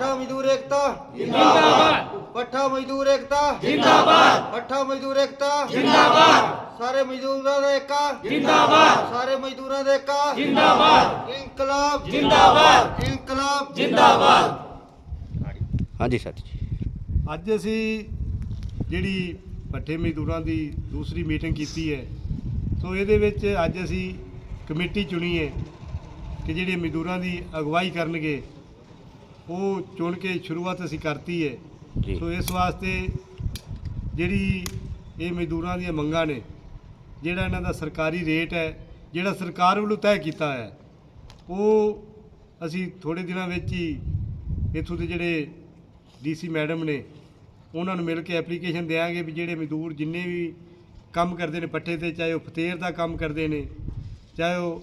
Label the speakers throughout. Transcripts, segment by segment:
Speaker 1: ਪੱਠਾ ਮਜ਼ਦੂਰ ਏਕਤਾ।
Speaker 2: ਜਿੰਦਾਬਾਦ।
Speaker 1: ਪੱਠਾ ਮਜ਼ਦੂਰ ਏਕਤਾ।
Speaker 2: ਜਿੰਦਾਬਾਦ।
Speaker 1: ਪੱਠਾ ਮਜ਼ਦੂਰ ਏਕਤਾ।
Speaker 2: ਜਿੰਦਾਬਾਦ।
Speaker 1: ਸਾਰੇ ਮਜ਼ਦੂਰਾਂ ਦਾ ਏਕਾ।
Speaker 2: ਜਿੰਦਾਬਾਦ।
Speaker 1: ਸਾਰੇ ਮਜ਼ਦੂਰਾਂ ਦਾ ਏਕਾ।
Speaker 2: ਜਿੰਦਾਬਾਦ।
Speaker 1: ਇਨਕਲਾਬ।
Speaker 2: ਜਿੰਦਾਬਾਦ।
Speaker 1: ਇਨਕਲਾਬ।
Speaker 2: ਜਿੰਦਾਬਾਦ।
Speaker 3: ਹਾਂਜੀ ਸਰ ਜੀ।
Speaker 4: ਅੱਜ ਅਸੀਂ ਜਿਹੜੀ ਭੱਠੇ ਮਜ਼ਦੂਰਾਂ ਦੀ ਦੂਸਰੀ ਮੀਟਿੰਗ ਕੀਤੀ ਹੈ ਸੋ ਇਹਦੇ ਵਿੱਚ ਅੱਜ ਅਸੀਂ ਕਮੇਟੀ ਚੁਣੀ ਹੈ ਕਿ ਜਿਹੜੇ ਮਜ਼ਦੂਰਾਂ ਦੀ ਅਗਵਾਈ ਕਰਨਗੇ ਉਹ ਚੁਣ ਕੇ ਸ਼ੁਰੂਆਤ ਅਸੀਂ ਕਰਤੀ ਹੈ ਸੋ ਇਸ ਵਾਸਤੇ ਜਿਹੜੀ ਇਹ ਮਜ਼ਦੂਰਾਂ ਦੀਆਂ ਮੰਗਾਂ ਨੇ ਜਿਹੜਾ ਇਹਨਾਂ ਦਾ ਸਰਕਾਰੀ ਰੇਟ ਹੈ ਜਿਹੜਾ ਸਰਕਾਰ ਵੱਲੋਂ ਤੈਅ ਕੀਤਾ ਹੈ ਉਹ ਅਸੀਂ ਥੋੜੇ ਦਿਨਾਂ ਵਿੱਚ ਹੀ ਇੱਥੋਂ ਦੇ ਜਿਹੜੇ ਡੀਸੀ ਮੈਡਮ ਨੇ ਉਹਨਾਂ ਨੂੰ ਮਿਲ ਕੇ ਐਪਲੀਕੇਸ਼ਨ ਦੇਾਂਗੇ ਵੀ ਜਿਹੜੇ ਮਜ਼ਦੂਰ ਜਿੰਨੇ ਵੀ ਕੰਮ ਕਰਦੇ ਨੇ ਪੱਠੇ ਤੇ ਚਾਹੇ ਉਹ ਫਤੇਰ ਦਾ ਕੰਮ ਕਰਦੇ ਨੇ ਚਾਹੇ ਉਹ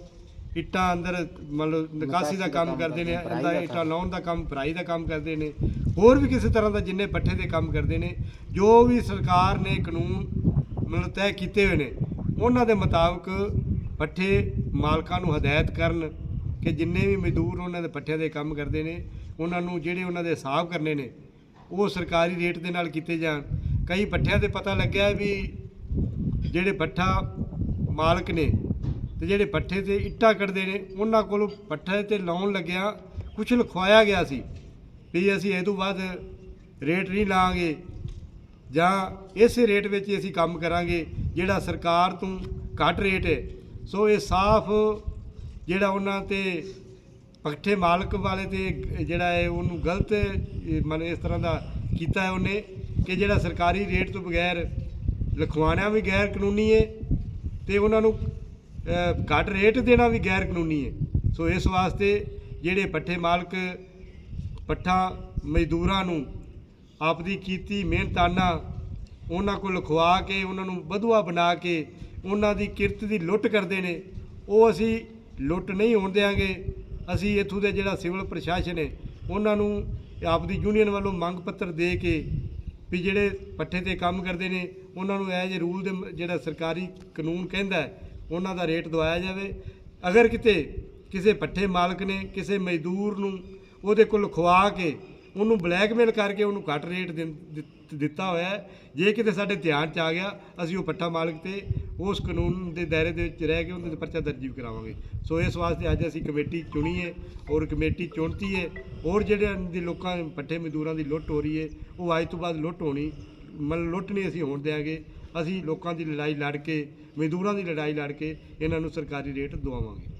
Speaker 4: ਇੱਟਾਂ ਅੰਦਰ ਮੰਨ ਲਓ ਨਿਕਾਸੀ ਦਾ ਕੰਮ ਕਰਦੇ ਨੇ ਇਹਦਾ ਇੱਟਾਂ ਲਾਉਣ ਦਾ ਕੰਮ ਭਰਾਈ ਦਾ ਕੰਮ ਕਰਦੇ ਨੇ। ਹੋਰ ਵੀ ਕਿਸੇ ਤਰ੍ਹਾਂ ਦਾ ਜਿੰਨੇ ਪੱਠੇ ਦੇ ਕੰਮ ਕਰਦੇ ਨੇ ਜੋ ਵੀ ਸਰਕਾਰ ਨੇ ਕਾਨੂੰਨ ਮਤਲਬ ਤੈਅ ਕੀਤੇ ਹੋਏ ਨੇ ਉਹਨਾਂ ਦੇ ਮੁਤਾਬਕ ਪੱਠੇ ਮਾਲਕਾਂ ਨੂੰ ਹਦਾਇਤ ਕਰਨ ਕਿ ਜਿੰਨੇ ਵੀ ਮਜ਼ਦੂਰ ਉਹਨਾਂ ਦੇ ਪੱਠਿਆਂ ਦੇ ਕੰਮ ਕਰਦੇ ਨੇ ਉਹਨਾਂ ਨੂੰ ਜਿਹੜੇ ਉਹਨਾਂ ਦੇ ਹਿਸਾਬ ਕਰਨੇ ਨੇ ਉਹ ਸਰਕਾਰੀ ਰੇਟ ਦੇ ਨਾਲ ਕੀਤੇ ਜਾਣ। ਕਈ ਪੱਠਿਆਂ ਤੇ ਪਤਾ ਲੱਗਿਆ ਵੀ ਜਿਹੜੇ ਪੱਠਾ ਮਾਲਕ ਨੇ ਤੇ ਜਿਹੜੇ ਪੱਠੇ ਤੇ ਇੱਟਾਂ ਕੱਢਦੇ ਨੇ, ਉਹਨਾਂ ਕੋਲੋਂ ਪੱਠੇ ਤੇ ਲਾਉਣ ਲੱਗਿਆ ਕੁਝ ਲਿਖਵਾਇਆ ਗਿਆ ਸੀ ਵੀ ਅਸੀਂ ਇਹ ਤੋਂ ਬਾਅਦ ਰੇਟ ਨਹੀਂ ਲਾਂਗੇ ਜਾਂ ਇਸੇ ਰੇਟ ਵਿੱਚ ਹੀ ਅਸੀਂ ਕੰਮ ਕਰਾਂਗੇ, ਜਿਹੜਾ ਸਰਕਾਰ ਤੋਂ ਘੱਟ ਰੇਟ ਹੈ। ਸੋ ਇਹ ਸਾਫ਼ ਜਿਹੜਾ ਉਹਨਾਂ ਤੇ ਪੱਠੇ ਮਾਲਕ ਵਾਲੇ ਤੇ ਜਿਹੜਾ ਹੈ ਉਹਨੂੰ ਗਲਤ ਮਨ ਇਸ ਤਰ੍ਹਾਂ ਦਾ ਕੀਤਾ ਹੈ ਉਹਨੇ ਕਿ ਜਿਹੜਾ ਸਰਕਾਰੀ ਰੇਟ ਤੋਂ ਬਗੈਰ ਲਿਖਵਾਉਣਾ ਵੀ ਗੈਰ ਕਾਨੂੰਨੀ ਹੈ ਤੇ ਉਹਨਾਂ ਨੂੰ ਘੱਟ ਰੇਟ ਦੇਣਾ ਵੀ ਗੈਰ ਕਾਨੂੰਨੀ ਹੈ। ਸੋ ਇਸ ਵਾਸਤੇ ਜਿਹੜੇ ਪੱਠੇ ਮਾਲਕ ਪੱਠਾ, ਮਜ਼ਦੂਰਾਂ ਨੂੰ ਆਪਦੀ ਕੀਤੀ ਮਿਹਨਤਾਨਾ ਉਹਨਾਂ ਕੋਲ ਲਖਵਾ ਕੇ, ਉਹਨਾਂ ਨੂੰ ਵਧੂਆ ਬਣਾ ਕੇ ਉਹਨਾਂ ਦੀ ਕਿਰਤ ਦੀ ਲੁੱਟ ਕਰਦੇ ਨੇ, ਉਹ ਅਸੀਂ ਲੁੱਟ ਨਹੀਂ ਹੋਣ ਦਿਆਂਗੇ। ਅਸੀਂ ਇੱਥੋਂ ਦੇ ਜਿਹੜਾ ਸਿਵਲ ਪ੍ਰਸ਼ਾਸਨ ਹੈ, ਉਹਨਾਂ ਨੂੰ ਆਪਦੀ ਯੂਨੀਅਨ ਵੱਲੋਂ ਮੰਗ ਪੱਤਰ ਦੇ ਕੇ ਵੀ ਜਿਹੜੇ ਪੱਠੇ ਤੇ ਕੰਮ ਕਰਦੇ ਨੇ, ਉਹਨਾਂ ਨੂੰ ਐਜ ਰੂਲ ਦੇ ਜਿਹੜਾ ਸਰਕਾਰੀ ਕਾਨੂੰਨ ਕਹਿੰਦਾ ਹੈ ਉਹਨਾਂ ਦਾ ਰੇਟ ਦਵਾਇਆ ਜਾਵੇ। ਅਗਰ ਕਿਤੇ ਕਿਸੇ ਪੱਠੇ ਮਾਲਕ ਨੇ ਕਿਸੇ ਮਜ਼ਦੂਰ ਨੂੰ ਉਹਦੇ ਕੋਲ ਖਵਾ ਕੇ ਉਹਨੂੰ ਬਲੈਕਮੇਲ ਕਰਕੇ ਉਹਨੂੰ ਘੱਟ ਰੇਟ ਦਿੰ- ਦਿੱਤਾ ਹੋਇਆ ਜੇ ਕਿਤੇ ਸਾਡੇ ਧਿਆਨ ਚ ਆ ਗਿਆ, ਅਸੀਂ ਉਹ ਪੱਠਾ ਮਾਲਕ ਤੇ ਉਸ ਕਾਨੂੰਨ ਦੇ ਦਾਇਰੇ ਦੇ ਵਿੱਚ ਰਹਿ ਕੇ ਉਹਨਾਂ ਤੇ ਪਰਚਾ ਦਰਜ ਵੀ ਕਰਾਵਾਂਗੇ। ਸੋ ਇਸ ਵਾਸਤੇ ਅੱਜ ਅਸੀਂ ਕਮੇਟੀ ਚੁਣੀ ਹੈ ਔਰ ਕਮੇਟੀ ਚੁਣਤੀ ਹੈ ਔਰ ਜਿਹੜੇ ਦੀ ਲੋਕਾਂ ਪੱਠੇ ਮਜ਼ਦੂਰਾਂ ਦੀ ਲੁੱਟ ਹੋ ਰਹੀ ਹੈ, ਉਹ ਅੱਜ ਤੋਂ ਬਾਅਦ ਲੁੱਟ ਹੋਣੀ, ਮਤਲਬ ਲੁੱਟ ਨਹੀਂ ਅਸੀਂ ਹੋਣ ਦਿਆਂਗੇ। ਅਸੀਂ ਲੋਕਾਂ ਦੀ ਲੜਾਈ ਲੜ ਕੇ, ਮਜ਼ਦੂਰਾਂ ਦੀ ਲੜਾਈ ਲੜ ਕੇ, ਇਹਨਾਂ ਨੂੰ ਸਰਕਾਰੀ ਰੇਟ ਦਵਾਵਾਂਗੇ।